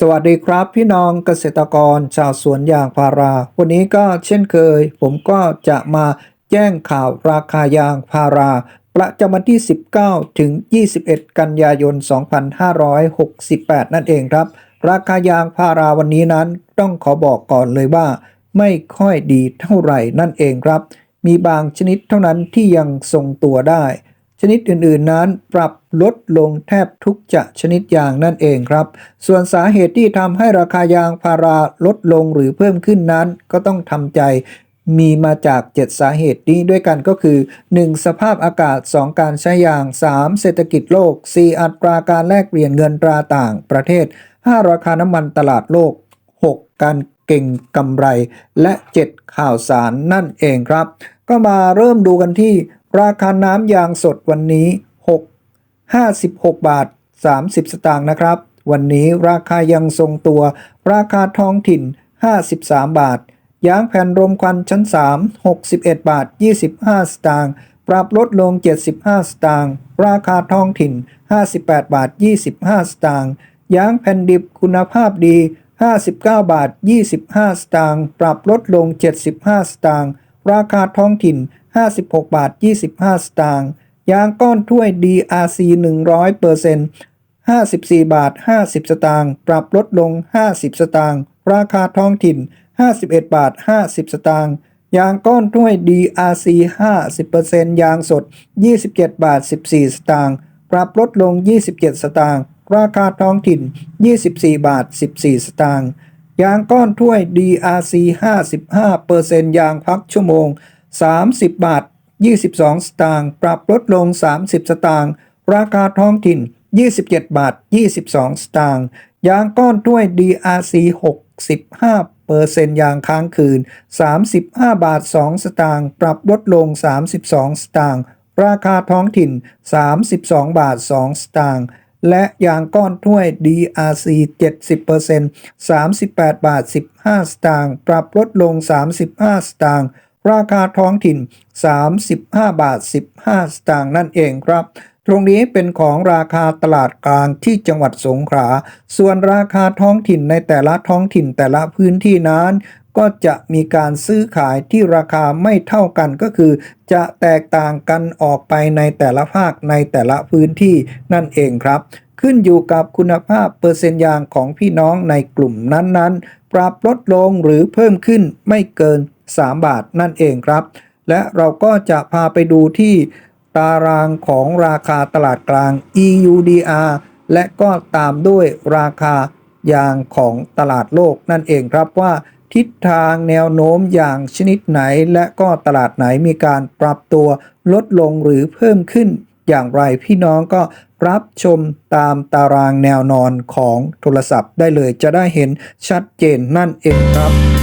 สวัสดีครับพี่น้องเกษตรกรชาวสวนยางพารา วันนี้ก็เช่นเคย ผมก็จะมาแจ้งข่าวราคายางพารา ประจำวันที่ 19 ถึง 21 กันยายน 2568 นั่นเองครับ ราคายางพาราวันนี้นั้นต้องขอบอกก่อนเลยว่า ไม่ค่อยดีเท่าไหร่นั่นเองครับ มีบางชนิดเท่านั้นที่ยังทรงตัวได้ ชนิดอื่นๆนั้นปรับลดลงแทบทุกจะชนิดยางนั่นเองครับ ส่วนสาเหตุที่ทำให้ราคายางพาราลดลงหรือเพิ่มขึ้นนั้น ก็ต้องทำใจมีมาจาก 7 สาเหตุนี้ด้วยกันก็คือ 1. สภาพอากาศ 2. การใช้ยาง 3. เศรษฐกิจโลก 4. อัตราการแลกเปลี่ยนเงินตราต่างประเทศ 5. ราคาน้ำมันตลาดโลก 6. การเก่งกำไร และ 7. ข่าวสารนั่นเองครับ ก็มาเริ่มดูกันที่ ราคาน้ำยางสดวันนี้ 6 56 บาท 30 สตางค์นะครับ วันนี้ราคายังทรงตัว ราคาท้องถิ่น 53 บาท ยางแผ่นรมควันชั้น 3 61 บาท 25 สตางค์ ปรับลดลง 75 สตางค์ ราคาท้องถิ่น 58 บาท 25 สตางค์ ยางแผ่นดิบคุณภาพดี 59 บาท 25 สตางค์ ปรับลดลง 75 สตางค์ ราคาท้องถิ่น 56 บาท 25 สตางค์ยางก้อนถ้วย DRC 100% 54 บาท 50 สตางค์ปรับลดลง 50 สตางค์ราคาท้องถิ่น 51 บาท 50 สตางค์ยางก้อนถ้วย DRC 50%ยางสด 27 บาท 14 สตางค์ปรับลดลง 27 สตางค์ราคาท้องถิ่น 24 บาท 14 สตางค์ ยางก้อนถ้วย DRC 55%ยางพักชั่วโมง 30 บาท 22 สตางค์ ปรับลดลง 30 สตางค์ ราคาท้องถิ่น 27 บาท 22 สตางค์ ยางก้อนถ้วย DRC 65เปอร์เซ็นต์ยางค้างคืน 35 บาท 2 สตางค์ ปรับลดลง 32 สตางค์ ราคาท้องถิ่น 32 บาท 2 สตางค์ และยางก้อนถ้วย DRC 70% 38 บาท 15 สตางค์ ปรับลดลง 35 สตางค์ ราคาท้องถิ่น 35 บาท 15 สตางค์นั่นเองครับ ตรงนี้เป็นของราคาตลาดกลางที่จังหวัดสงขลา ส่วนราคาท้องถิ่นในแต่ละท้องถิ่นแต่ละพื้นที่นั้น ก็จะมีการซื้อขายที่ราคาไม่เท่ากันก็คือ จะแตกต่างกันออกไปในแต่ละภาคในแต่ละพื้นที่นั่นเองครับ ขึ้นอยู่กับคุณภาพเปอร์เซ็นต์ยางของพี่น้องในกลุ่มนั้นๆ ปรับลดลงหรือเพิ่มขึ้นไม่เกิน 3 บาทนั่นเองครับ และเราก็จะพาไปดูที่ตารางของราคาตลาดกลาง EUDR และก็ตามด้วยราคายางของตลาดโลกนั่นเองครับว่า ทิศทางแนวโน้มอย่างชนิดไหน และก็ตลาดไหนมีการปรับตัวลดลงหรือเพิ่มขึ้น อย่างไรพี่น้องก็รับชมตามตารางแนวนอนของโทรศัพท์ได้เลยจะได้เห็นชัดเจนนั่นเองครับ